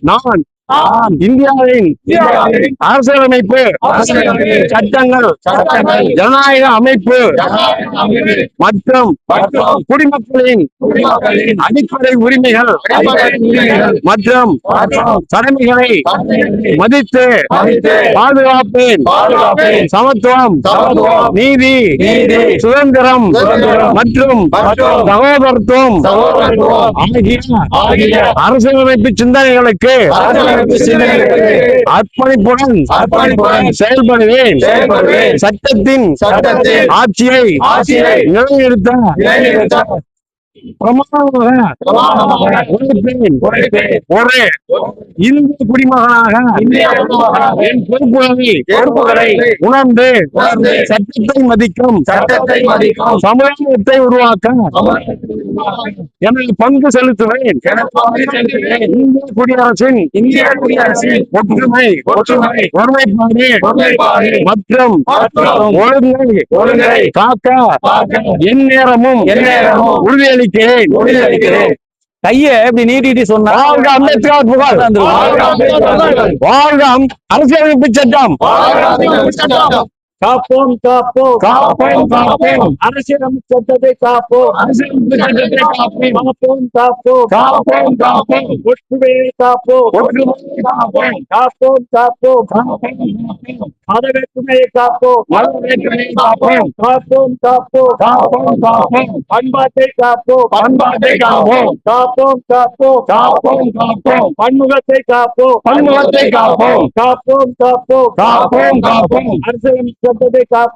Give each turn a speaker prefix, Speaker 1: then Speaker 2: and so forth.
Speaker 1: நான் நான் இந்தியாவின் அரசியலமைப்பு சட்டங்கள் ஜனநாயக அமைப்பு மற்றும் குடிமக்களின் அடிப்படை உரிமைகள் மற்றும் கடமைகளை மதித்து பாதுகாப்பேன். சமத்துவம் நீதி
Speaker 2: நீதி
Speaker 1: சுதந்திரம் மற்றும் சகோதரத்துவம் ஆகிய அரசியலமைப்பு சிந்தனைகளுக்கு அர்ப்பணிப்புடன்
Speaker 2: அர்ப்பணிப்புடன்
Speaker 1: செயல்படுவேன். சட்டத்தின்
Speaker 2: சட்டத்தின்
Speaker 1: ஆட்சியை
Speaker 2: ஆட்சியை
Speaker 1: நிலைநிறுத்த. ஒரு இந்திய குடிமகனாக என் பொறுப்புகளை
Speaker 2: பொறுப்புகளை
Speaker 1: உணர்ந்து சட்டத்தை மதிக்கும்
Speaker 2: சட்டத்தை மதிக்கும்
Speaker 1: சமுதாயத்தை உருவாக்க எனது பங்கு செலுத்துவேன். இந்திய குடியரசின்
Speaker 2: இந்திய குடியரசின்
Speaker 1: ஒற்றுமை
Speaker 2: ஒற்றுமை,
Speaker 1: ஒருமைப்பாடு மற்றும்
Speaker 2: மற்றும்
Speaker 1: ஒழுங்கை
Speaker 2: ஒழுங்கை
Speaker 1: காக்க என் நேரமும் உறுதியளிக்கிறேன்.
Speaker 2: உறுதியளிக்கிறேன்.
Speaker 3: கைய இப்படி நீட்டிட்டு சொன்னா
Speaker 1: வாழ்க அம்பேத்கர் புகழ்.
Speaker 2: வாழ்க
Speaker 1: அரசியலமைப்பு சட்டம்.
Speaker 2: కాపోం కాపో
Speaker 3: కాపోం కాపోం
Speaker 2: అనశరం చెడ్డదే
Speaker 3: కాపో అనశరం చెడ్డదే
Speaker 2: కాపోం కాపోం కాపో
Speaker 3: కాపోం కాపోం
Speaker 2: ఒట్టువే కాపో
Speaker 3: ఒట్టువే కాపోం
Speaker 2: కాపోం కాపో
Speaker 3: కాపోం అదవెట్టువే
Speaker 2: కాపో అదవెట్టువే
Speaker 3: కాపోం కాపోం
Speaker 2: కాపో కాపోం
Speaker 3: కాపోం పన్బాతే
Speaker 2: కాపో పన్బాతే
Speaker 3: కాపో కాపోం
Speaker 2: కాపో కాపోం
Speaker 3: కాపో పన్నుగతే
Speaker 2: కాపో పన్నుగతే
Speaker 3: కాపో కాపోం
Speaker 2: కాపో కాపోం
Speaker 3: కాపో అనశరం
Speaker 2: காப்போம், காப்போம்.
Speaker 3: அரசியலமைப்பு சட்டத்தை காப்போம்